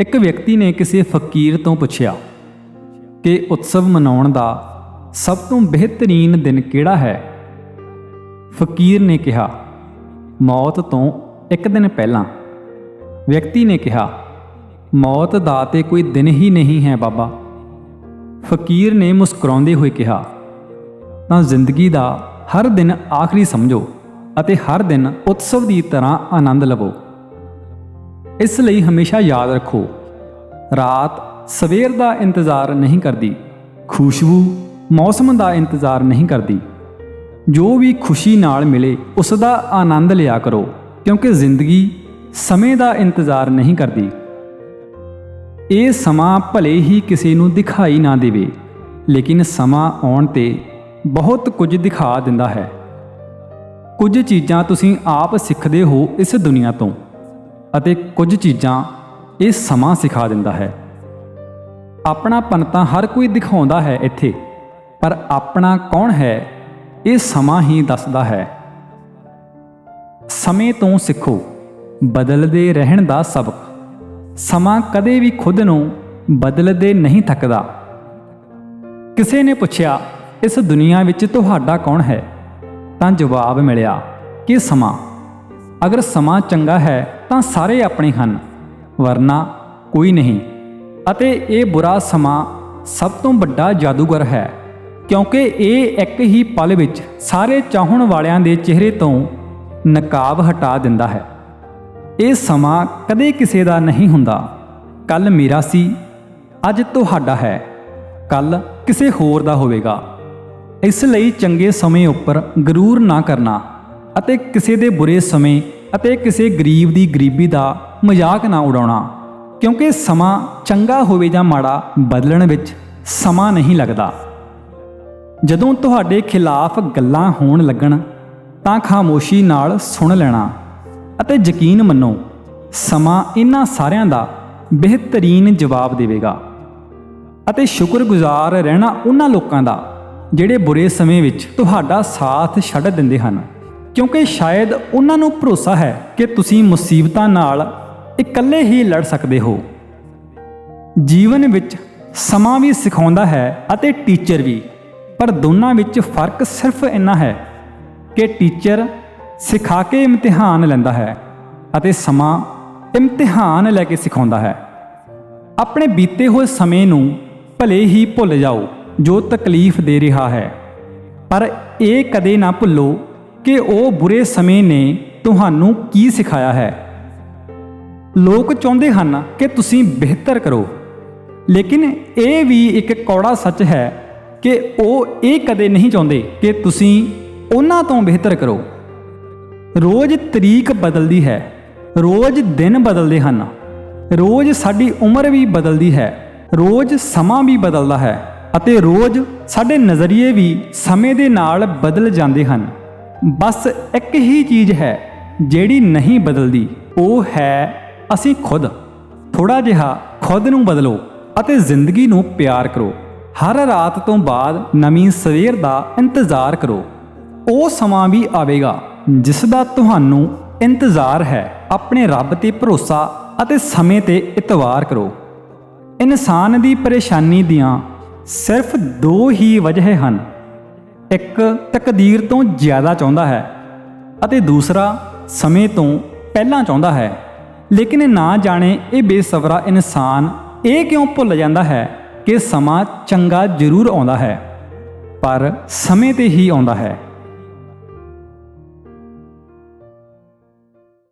ਇੱਕ ਵਿਅਕਤੀ ਨੇ ਕਿਸੇ ਫਕੀਰ ਤੋਂ ਪੁੱਛਿਆ ਕਿ ਉਤਸਵ ਮਨਾਉਣ ਦਾ ਸਭ ਤੋਂ ਬਿਹਤਰੀਨ ਦਿਨ ਕਿਹੜਾ ਹੈ? ਫਕੀਰ ਨੇ ਕਿਹਾ, ਮੌਤ ਤੋਂ ਇੱਕ ਦਿਨ ਪਹਿਲਾਂ। ਵਿਅਕਤੀ ਨੇ ਕਿਹਾ, ਮੌਤ ਦਾ ਤੇ ਕੋਈ ਦਿਨ ਹੀ ਨਹੀਂ ਹੈ ਬਾਬਾ। ਫਕੀਰ ਨੇ ਮੁਸਕਰਾਉਂਦੇ ਹੋਏ ਕਿਹਾ, ਤਾਂ ਜ਼ਿੰਦਗੀ ਦਾ ਹਰ ਦਿਨ ਆਖਰੀ ਸਮਝੋ ਅਤੇ ਹਰ ਦਿਨ ਉਤਸਵ ਦੀ ਤਰ੍ਹਾਂ ਆਨੰਦ ਲਵੋ। ਇਸ ਲਈ ਹਮੇਸ਼ਾ ਯਾਦ ਰੱਖੋ, ਰਾਤ ਸਵੇਰ ਦਾ ਇੰਤਜ਼ਾਰ ਨਹੀਂ ਕਰਦੀ, ਖੁਸ਼ਬੂ ਮੌਸਮ ਦਾ ਇੰਤਜ਼ਾਰ ਨਹੀਂ ਕਰਦੀ। ਜੋ ਵੀ ਖੁਸ਼ੀ ਨਾਲ ਮਿਲੇ, ਉਸ ਦਾ ਆਨੰਦ ਲਿਆ ਕਰੋ, ਕਿਉਂਕਿ ਜ਼ਿੰਦਗੀ ਸਮੇਂ ਦਾ ਇੰਤਜ਼ਾਰ ਨਹੀਂ ਕਰਦੀ। ਇਹ ਸਮਾਂ ਭਲੇ ਹੀ ਕਿਸੇ ਨੂੰ ਦਿਖਾਈ ਨਾ ਦੇਵੇ, ਲੇਕਿਨ ਸਮਾਂ ਆਉਣ ਤੇ ਬਹੁਤ ਕੁਝ ਦਿਖਾ ਦਿੰਦਾ ਹੈ। ਕੁਝ ਚੀਜ਼ਾਂ ਤੁਸੀਂ ਆਪ ਸਿੱਖਦੇ ਹੋ ਇਸ ਦੁਨੀਆ ਤੋਂ। ਅਤੇ ਕੁਝ ਚੀਜ਼ਾਂ ਇਹ ਸਮਾਂ ਸਿਖਾ ਦਿੰਦਾ ਹੈ। ਆਪਣਾਪਨ ਤਾਂ ਹਰ ਕੋਈ ਦਿਖਾਉਂਦਾ ਹੈ ਇੱਥੇ, ਪਰ ਆਪਣਾ ਕੌਣ ਹੈ, ਇਹ ਸਮਾਂ ਹੀ ਦੱਸਦਾ ਹੈ। ਸਮੇਂ ਤੋਂ ਸਿੱਖੋ, ਬਦਲਦੇ ਰਹਿਣ ਦਾ ਸਬਕ। ਸਮਾਂ ਕਦੇ ਵੀ ਖੁਦ ਨੂੰ ਬਦਲਦੇ ਨਹੀਂ ਥੱਕਦਾ। ਕਿਸੇ ਨੇ ਪੁੱਛਿਆ, ਇਸ ਦੁਨੀਆ ਵਿੱਚ ਤੁਹਾਡਾ ਕੌਣ ਹੈ? ਤਾਂ ਜਵਾਬ ਮਿਲਿਆ ਕਿ ਸਮਾਂ ਅਗਰ ਸਮਾਂ ਚੰਗਾ ਹੈ ਤਾਂ ਸਾਰੇ ਆਪਣੇ ਹਨ, ਵਰਨਾ ਕੋਈ ਨਹੀਂ। ਅਤੇ ਇਹ ਬੁਰਾ ਸਮਾਂ ਸਭ ਤੋਂ ਵੱਡਾ ਜਾਦੂਗਰ ਹੈ, ਕਿਉਂਕਿ ਇਹ ਇੱਕ ਹੀ ਪਲ ਵਿੱਚ ਸਾਰੇ ਚਾਹਣ ਵਾਲਿਆਂ ਦੇ ਚਿਹਰੇ ਤੋਂ ਨਕਾਬ ਹਟਾ ਦਿੰਦਾ ਹੈ। ਇਹ ਸਮਾਂ ਕਦੇ ਕਿਸੇ ਦਾ ਨਹੀਂ ਹੁੰਦਾ। ਕੱਲ ਮੇਰਾ ਸੀ, ਅੱਜ ਤੁਹਾਡਾ ਹੈ। ਕੱਲ ਕਿਸੇ ਹੋਰ ਦਾ ਹੋਵੇਗਾ। ਇਸ ਲਈ ਚੰਗੇ ਸਮੇਂ ਉੱਪਰ ਗਰੂਰ ਨਾ ਕਰਨਾ। ਅਤੇ ਕਿਸੇ ਦੇ ਬੁਰੇ ਸਮੇਂ ਅਤੇ ਕਿਸੇ ਗਰੀਬ ਦੀ ਗਰੀਬੀ ਦਾ ਮਜ਼ਾਕ ਨਾ ਉਡਾਉਣਾ, ਕਿਉਂਕਿ ਸਮਾਂ ਚੰਗਾ ਹੋਵੇ ਜਾਂ ਮਾੜਾ ਬਦਲਣ ਵਿੱਚ ਸਮਾਂ ਨਹੀਂ ਲੱਗਦਾ। ਜਦੋਂ ਤੁਹਾਡੇ ਖਿਲਾਫ ਗੱਲਾਂ ਹੋਣ ਲੱਗਣ, ਤਾਂ ਖਾਮੋਸ਼ੀ ਨਾਲ ਸੁਣ ਲੈਣਾ ਅਤੇ ਯਕੀਨ ਮੰਨੋ, ਸਮਾਂ ਇਹਨਾਂ ਸਾਰਿਆਂ ਦਾ ਬਿਹਤਰੀਨ ਜਵਾਬ ਦੇਵੇਗਾ। ਅਤੇ ਸ਼ੁਕਰਗੁਜ਼ਾਰ ਰਹਿਣਾ ਉਹਨਾਂ ਲੋਕਾਂ ਦਾ, ਜਿਹੜੇ ਬੁਰੇ ਸਮੇਂ ਵਿੱਚ ਤੁਹਾਡਾ ਸਾਥ ਛੱਡ ਦਿੰਦੇ ਹਨ। ਕਿਉਂਕਿ ਸ਼ਾਇਦ ਉਹਨਾਂ ਨੂੰ ਭਰੋਸਾ ਹੈ ਕਿ ਤੁਸੀਂ ਮੁਸੀਬਤਾਂ ਨਾਲ ਇਕੱਲੇ ਹੀ ਲੜ ਸਕਦੇ ਹੋ। ਜੀਵਨ ਵਿੱਚ ਸਮਾਂ ਵੀ ਸਿਖਾਉਂਦਾ ਹੈ ਅਤੇ ਟੀਚਰ ਵੀ, ਪਰ ਦੋਨਾਂ ਵਿੱਚ ਫ਼ਰਕ ਸਿਰਫ ਇੰਨਾ ਹੈ ਕਿ ਟੀਚਰ ਸਿਖਾ ਕੇ ਇਮਤਿਹਾਨ ਲੈਂਦਾ ਹੈ ਅਤੇ ਸਮਾਂ ਇਮਤਿਹਾਨ ਲੈ ਕੇ ਸਿਖਾਉਂਦਾ ਹੈ। ਆਪਣੇ ਬੀਤੇ ਹੋਏ ਸਮੇਂ ਨੂੰ ਭਲੇ ਹੀ ਭੁੱਲ ਜਾਓ ਜੋ ਤਕਲੀਫ ਦੇ ਰਿਹਾ ਹੈ। ਪਰ ਇਹ ਕਦੇ ਨਾ ਭੁੱਲੋ ਕਿ ਉਹ ਬੁਰੇ ਸਮੇਂ ਨੇ ਤੁਹਾਨੂੰ ਕੀ ਸਿਖਾਇਆ ਹੈ? ਲੋਕ ਚਾਹੁੰਦੇ ਹਨ ਕਿ ਤੁਸੀਂ ਬਿਹਤਰ ਕਰੋ। ਲੇਕਿਨ ਇਹ ਵੀ ਇੱਕ ਕੌੜਾ ਸੱਚ ਹੈ ਕਿ ਉਹ ਇਹ ਕਦੇ ਨਹੀਂ ਚਾਹੁੰਦੇ ਕਿ ਤੁਸੀਂ ਉਹਨਾਂ ਤੋਂ ਬਿਹਤਰ ਕਰੋ। ਰੋਜ਼ ਤਰੀਕ ਬਦਲਦੀ ਹੈ। ਰੋਜ਼ ਦਿਨ ਬਦਲਦੇ ਹਨ। ਰੋਜ਼ ਸਾਡੀ ਉਮਰ ਵੀ ਬਦਲਦੀ ਹੈ। ਰੋਜ਼ ਸਮਾਂ ਵੀ ਬਦਲਦਾ ਹੈ ਅਤੇ ਰੋਜ਼ ਸਾਡੇ ਨਜ਼ਰੀਏ ਵੀ ਸਮੇਂ ਦੇ ਨਾਲ ਬਦਲ ਜਾਂਦੇ ਹਨ। ਬਸ ਇੱਕ ਹੀ ਚੀਜ਼ ਹੈ, ਜਿਹੜੀ ਨਹੀਂ ਬਦਲਦੀ। ਉਹ ਹੈ ਅਸੀਂ ਖੁਦ। ਥੋੜਾ ਜਿਹਾ ਖੁਦ ਨੂੰ ਬਦਲੋ ਅਤੇ ਜ਼ਿੰਦਗੀ ਨੂੰ ਪਿਆਰ ਕਰੋ। ਹਰ ਰਾਤ ਤੋਂ ਬਾਅਦ ਨਵੀਂ ਸਵੇਰ ਦਾ ਇੰਤਜ਼ਾਰ ਕਰੋ। ਉਹ ਸਮਾਂ ਵੀ ਆਵੇਗਾ, ਜਿਸ ਦਾ ਤੁਹਾਨੂੰ ਇੰਤਜ਼ਾਰ ਹੈ। ਆਪਣੇ ਰੱਬ ਤੇ ਭਰੋਸਾ ਅਤੇ ਸਮੇਂ ਤੇ ਇਤਵਾਰ ਕਰੋ। ਇਨਸਾਨ ਦੀ ਪਰੇਸ਼ਾਨੀ ਦੀਆਂ ਸਿਰਫ ਦੋ ਹੀ ਵਜ੍ਹਾ ਹਨ। ਇੱਕ ਤਕਦੀਰ ਤੋਂ ਜ਼ਿਆਦਾ ਚਾਹੁੰਦਾ ਹੈ ਅਤੇ ਦੂਸਰਾ ਸਮੇਂ ਤੋਂ ਪਹਿਲਾਂ ਚਾਹੁੰਦਾ ਹੈ। ਲੇਕਿਨ ਨਾ ਜਾਣੇ ਇਹ ਬੇਸਬਰਾ ਇਨਸਾਨ ਇਹ ਕਿਉਂ ਭੁੱਲ ਜਾਂਦਾ ਹੈ ਕਿ ਸਮਾਂ ਚੰਗਾ ਜ਼ਰੂਰ ਆਉਂਦਾ ਹੈ, ਪਰ ਸਮੇਂ ਤੇ ਹੀ ਆਉਂਦਾ ਹੈ।